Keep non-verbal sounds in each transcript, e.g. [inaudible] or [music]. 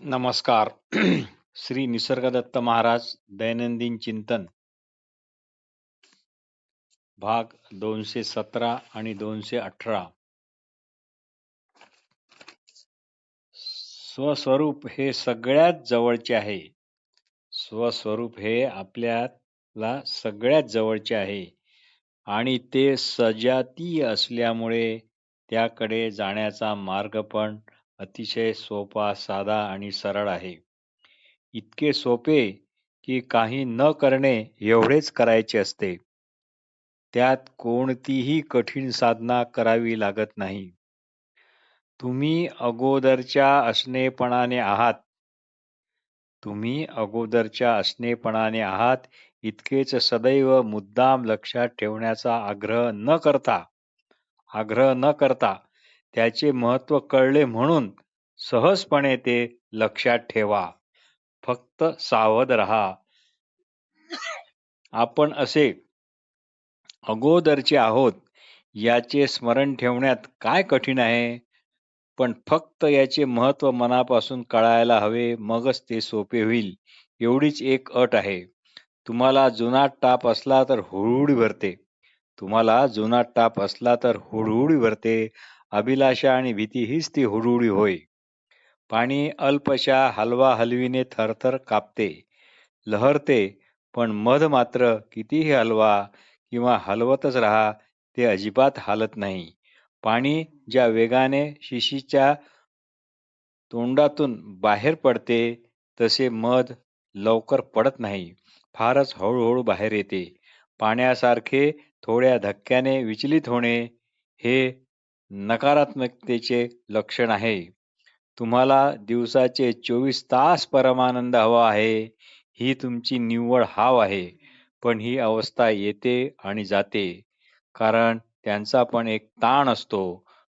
नमस्कार. [clears throat] श्री निसर्गदत्त महाराज दैनंदिन चिंतन. भाग दोनशे सतरा आणि दोनशे अठरा. स्वस्वरूप हे सगळ्यात जवळचे आहे. स्वस्वरूप हे आपल्याला सगळ्यात जवळचे आहे. आणि ते सजातीय असल्यामुळे त्याकडे जाण्याचा मार्ग पण अतिशय सोपा साधा आणि सरळ आहे. इतके सोपे की काही न करणे एवढेच करायचे असते. त्यात कोणतीही कठीण साधना करावी लागत नाही. तुम्ही अगोदरच्या असणेपणाने आहात. तुम्ही अगोदरच्या असणेपणाने आहात इतकेच सदैव मुद्दाम लक्षात ठेवण्याचा आग्रह न करता आग्रह न करता त्याचे महत्त्व कळले म्हणून सहजपणे ते लक्षात ठेवा. फक्त सावध रहा. आपण असे अगोदरचे आहोत याचे स्मरण ठेवण्यात काय कठीण आहे? पण फक्त याचे महत्त्व मनापासून कळायला हवे मगच ते सोपे होईल. एवढीच एक अट आहे. तुम्हाला जुनाट ताप असला तर हुळहुळी भरते. तुम्हाला जुनाट ताप असला तर हुडहुडी भरते. अभिलाषा आणि भीती हीच ती हुडहुडी होय. पाणी अल्पशा हलवा हलवीने थरथर कापते लहरते पण मध मात्र कितीही हलवा किंवा हलवतच राहा ते अजिबात हालत नाही. पाणी ज्या वेगाने शिशीच्या तोंडातून बाहेर पडते तसे मध लवकर पडत नाही फारच हळूहळू बाहेर येते. पाण्यासारखे थोड्या धक्क्याने विचलित होणे हे नकारात्मकतेचे लक्षण आहे. तुम्हाला दिवसाचे चोवीस तास परमानंद हवा आहे ही तुमची निव्वळ हाव आहे पण ही अवस्था येते आणि जाते. कारण त्यांचा पण एक ताण असतो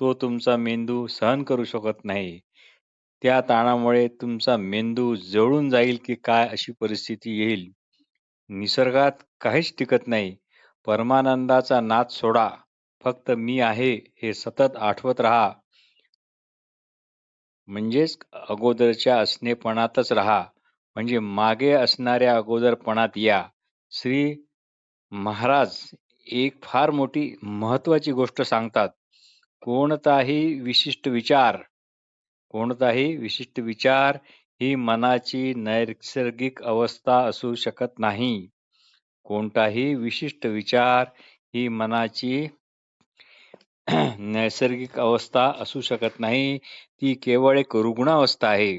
तो तुमचा मेंदू सहन करू शकत नाही. त्या ताणामुळे तुमचा मेंदू जळून जाईल की काय अशी परिस्थिती येईल. निसर्गात काहीच टिकत नाही. परमानंदाचा नाद सोडा. फक्त मी आहे हे सतत आठवत राहा. म्हणजेच अगोदरच्या असणेपणातच राहा. म्हणजे मागे असणाऱ्या अगोदरपणात या. श्री महाराज एक फार मोठी महत्वाची गोष्ट सांगतात. कोणताही विशिष्ट विचार कोणताही विशिष्ट विचार ही मनाची नैसर्गिक अवस्था असू शकत नाही. कोणताही विशिष्ट विचार ही मनाची [clears throat] नैसर्गिक अवस्था असू शकत नाही. ती केवळ एक रुग्णावस्था आहे.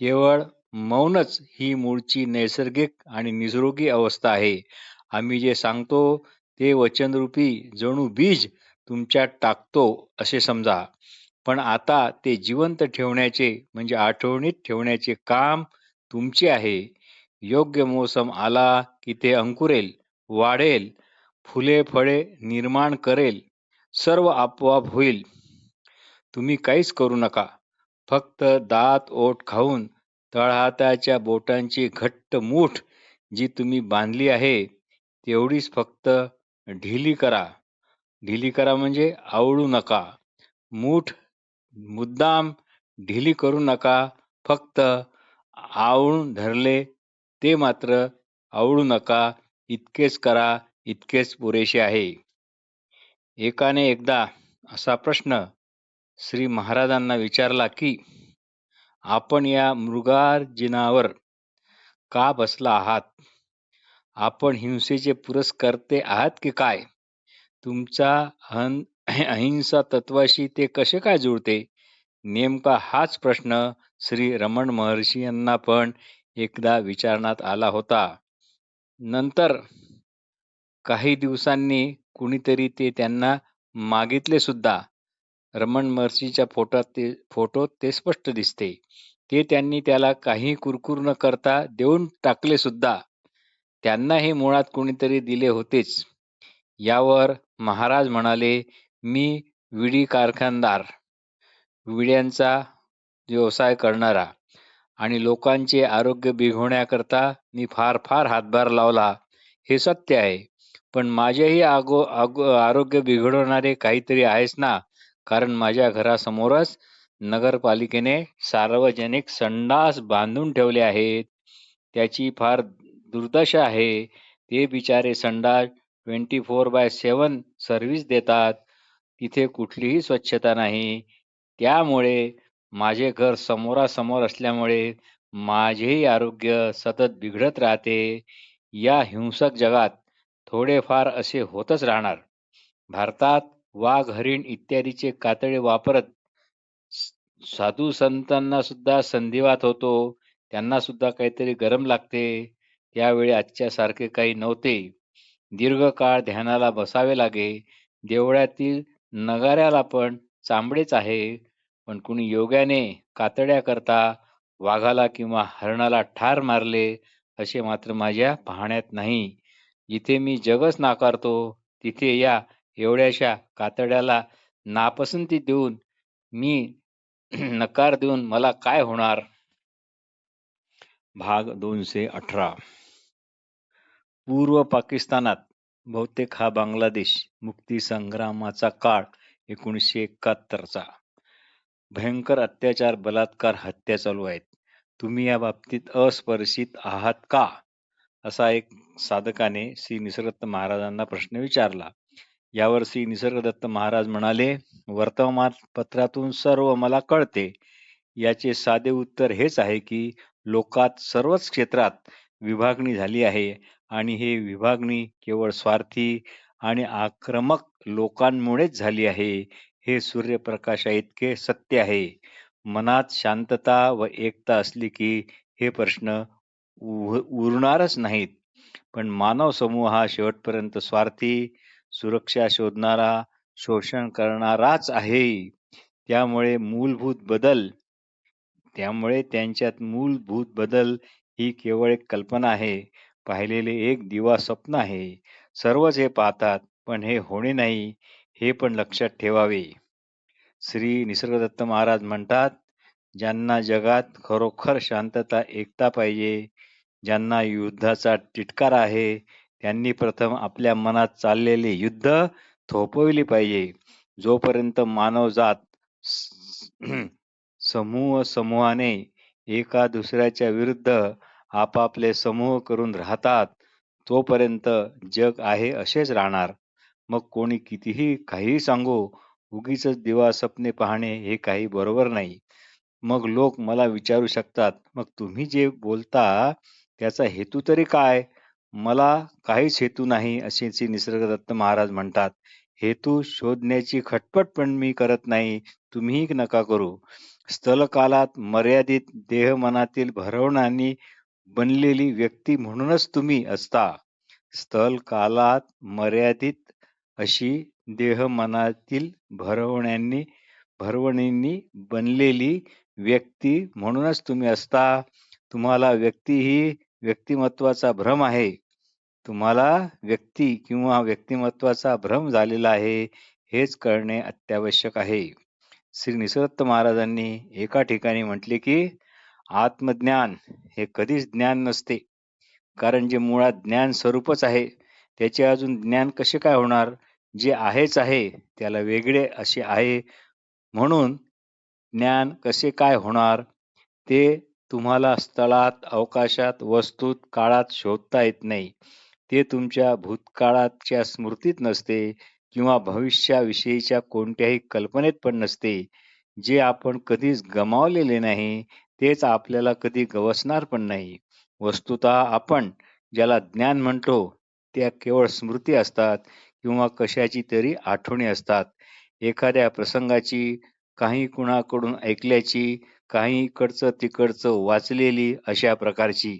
केवळ मौनच ही मूळची नैसर्गिक आणि निसर्गी अवस्था आहे. आम्ही जे सांगतो ते वचनरूपी जणू बीज तुमच्यात टाकतो असे समजा. पण आता ते जिवंत ठेवण्याचे म्हणजे आठवणीत ठेवण्याचे काम तुमचे आहे. योग्य मोसम आला की ते अंकुरेल वाढेल फुले फळे निर्माण करेल सर्व आपोआप होईल. तुम्ही काहीच करू नका. फक्त दात ओठ खाऊन तळहाताच्या बोटांची घट्ट मूठ जी तुम्ही बांधली आहे तेवढीच फक्त ढिली करा. ढिली करा म्हणजे आवळू नका. मूठ मुद्दाम ढिली करू नका. फक्त आवळून धरले ते मात्र आवळू नका. इतकेच करा इतकेच पुरेसे आहे. एकाने एकदा असा प्रश्न श्री महाराजांना विचारला की आपण या मृगार्जिनावर का बसला आहात? आपण हिंसेचे पुरस्कर्ते आहात की काय? तुमचा अहिंसा तत्वाशी ते कसे काय जुळते? नेमका हाच प्रश्न श्री रमण महर्षी यांना पण एकदा विचारण्यात आला होता. नंतर काही दिवसांनी कुणीतरी ते त्यांना मागितले सुद्धा. रमण महर्षीच्या फोटोत ते फोटोत ते स्पष्ट दिसते. ते त्यांनी त्याला काही कुरकुर न करता देऊन टाकले सुद्धा. त्यांना हे मुळात कोणीतरी दिले होतेच. यावर महाराज म्हणाले मी विडी कारखानदार. विड्यांचा व्यवसाय करणारा आणि लोकांचे आरोग्य बिघवण्याकरता मी फार फार हातभार लावला. हे सत्य आहे. पण माझेही आरोग्य बिघडवणारे काहीतरी आहेच ना? कारण माझ्या घरासमोरच नगरपालिकेने सार्वजनिक संडास बांधून ठेवले आहेत. त्याची फार दुर्दशा आहे. ते बिचारे संडास twenty four by seven service देतात. तिथे कुठलीही स्वच्छता नाही. त्यामुळे माझे घर समोरासमोर असल्यामुळे माझेही आरोग्य सतत बिघडत राहते. या हिंसक जगात थोडेफार असे होतच राहणार. भारतात वाघ हरिण इत्यादीचे कातळे वापरत साधू संतांना सुद्धा संधिवात होतो. त्यांना सुद्धा काहीतरी गरम लागते. त्यावेळी आजच्यासारखे काही नव्हते. दीर्घकाळ ध्यानाला बसावे लागे. देवळातील नगाऱ्याला पण चांबडेच आहे. पण कुणी योग्याने कातड्या करता वाघाला किंवा हरणाला ठार मारले असे मात्र माझ्या पाहण्यात नाही. इथे मी जगच नाकारतो. तिथे या एवढ्याशा कातड्याला नापसंती देऊन मी [clears throat] नकार देऊन मला काय होणार? भाग दोनशे अठरा. पूर्व पाकिस्तानात बहुतेक हा बांगलादेश मुक्ती संग्रामाचा काळ एकोणीसशे एकाहत्तरचा. भयंकर अत्याचार बलात्कार हत्या चालू आहेत. तुम्ही या बाबतीत अस्पर्शित आहात का? असा एक साधकाने श्री निसर्गदत्त महाराजांना प्रश्न विचारला. यावर श्री निसर्गदत्त महाराज म्हणाले वर्तमानपत्रातून सर्व मला कळते. याचे साधे उत्तर हेच आहे की लोकात सर्वच क्षेत्रात विभागणी झाली आहे आणि हे विभागणी केवळ स्वार्थी आणि आक्रमक लोकांमुळेच झाली आहे. हे सूर्यप्रकाशा इतके सत्य आहे. मनात शांतता व एकता असली की हे प्रश्न उरणारच नाहीत. पण मानव समूह हा शेवटपर्यंत स्वार्थी सुरक्षा शोधणारा शोषण करणाराच आहे. त्यामुळे मूलभूत बदल त्यामुळे त्यांच्यात मूलभूत बदल ही केवळ एक कल्पना आहे. पाहिलेले एक दिवा स्वप्न आहे. सर्वच हे पाहतात पण हे होणे नाही हे पण लक्षात ठेवावे. श्री निसर्गदत्त महाराज म्हणतात ज्यांना जगात खरोखर शांतता एकता पाहिजे ज्यांना युद्धाचा टिटकार आहे त्यांनी प्रथम आपल्या मनात चाललेले युद्ध थोपविले पाहिजे. जोपर्यंत मानवजात समूह समूहाने एका दुसऱ्याच्या विरुद्ध आपापले समूह करून राहतात तोपर्यंत जग आहे असेच राहणार. मग कोणी कितीही काही सांगो उगीच दिवा सपने पाहणे हे काही बरोबर नाही. मग लोक मला विचारू शकतात मग तुम्ही जे बोलता त्याचा हेतू तरी काय? मला काहीच हेतू नाही असे श्री निसर्गदत्त महाराज म्हणतात. हेतू शोधण्याची खटपट पण मी करत नाही तुम्हीही नका करू. स्थलकालात मर्यादित देह मनातील भरवणानी बनलेली व्यक्ती म्हणूनच तुम्ही असता. स्थल कालात मर्यादित अशी देह मनातील भरवण्यांनी भरवणींनी बनलेली व्यक्ती म्हणूनच तुम्ही असता. तुम्हाला व्यक्ती ही व्यक्तिमत्वाचा भ्रम आहे. तुम्हाला व्यक्ती किंवा व्यक्तिमत्वाचा भ्रम झालेला आहे हेच कळणे अत्यावश्यक आहे. श्री निसरत्त महाराजांनी एका ठिकाणी म्हटले की आत्मज्ञान हे कधीच ज्ञान नसते. कारण जे मुळात ज्ञान स्वरूपच आहे त्याचे अजून ज्ञान कसे काय होणार? जे आहेच आहे त्याला वेगळे असे आहे. म्हणून ज्ञान कसे काय होणार? ते तुम्हाला स्थळात अवकाशात वस्तूत काळात शोधता येत नाही. ते तुमच्या भूतकाळाच्या स्मृतीत नसते किंवा भविष्याविषयीच्या कोणत्याही कल्पनेत पण नसते. जे आपण कधीच गमावलेले नाही तेच आपल्याला कधी गवसणार पण नाही. वस्तुतः आपण ज्याला ज्ञान म्हणतो त्या केवळ स्मृती असतात किंवा कशाची तरी आठवणी असतात. एखाद्या प्रसंगाची काही कुणाकडून ऐकल्याची काही इकडचं तिकडचं वाचलेली अशा प्रकारची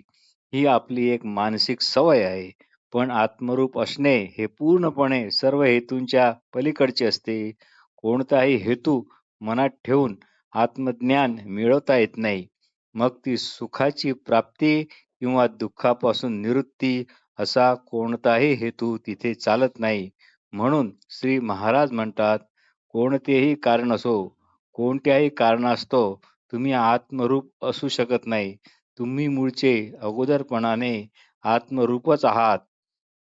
ही आपली एक मानसिक सवय आहे. पण आत्मरूप असणे हे पूर्णपणे सर्व हेतूंच्या पलीकडचे असते. कोणताही हेतू मनात ठेवून आत्मज्ञान मिळवता येत नाही. मग ती सुखाची प्राप्ती किंवा दुःखापासून निवृत्ती असा कोणताही हेतू तिथे चालत नाही. म्हणून श्री महाराज म्हणतात कोणतेही कारण असो कोणत्याही कारणास्तव तुम्ही आत्मरूप असू शकत नाही. तुम्ही मूळचे अगोदरपणाने आत्मरूपच आहात.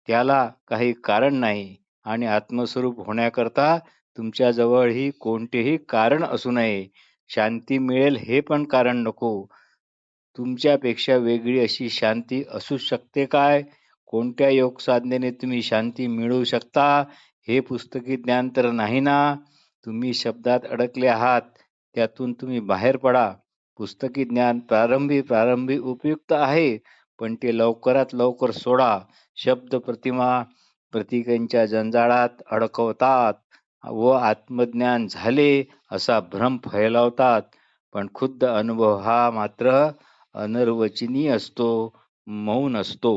त्याला काही कारण नाही आणि आत्मस्वरूप होण्याकरता तुमच्याजवळही कोणतेही कारण असू नये. शांती मिळेल हे पण कारण नको. तुमच्यापेक्षा वेगळी अशी शांती असू शकते काय? कोणत्या योग साधनेने तुम्ही शांती मिळवू शकता? हे पुस्तकी ज्ञान तर नाही ना? तुम्ही शब्दात अडकले आहात. त्यातून तुम्ही बाहेर पडा. पुस्तकी ज्ञान प्रारंभी प्रारंभी उपयुक्त आहे पण ते लवकरात लवकर सोडा. शब्द प्रतिमा प्रतीकांच्या जंजाळात अडकवतात व आत्मज्ञान झाले असा भ्रम फैलावतात. पण खुद्द अनुभव हा मात्र अनर्वचनीय असतो मौन असतो.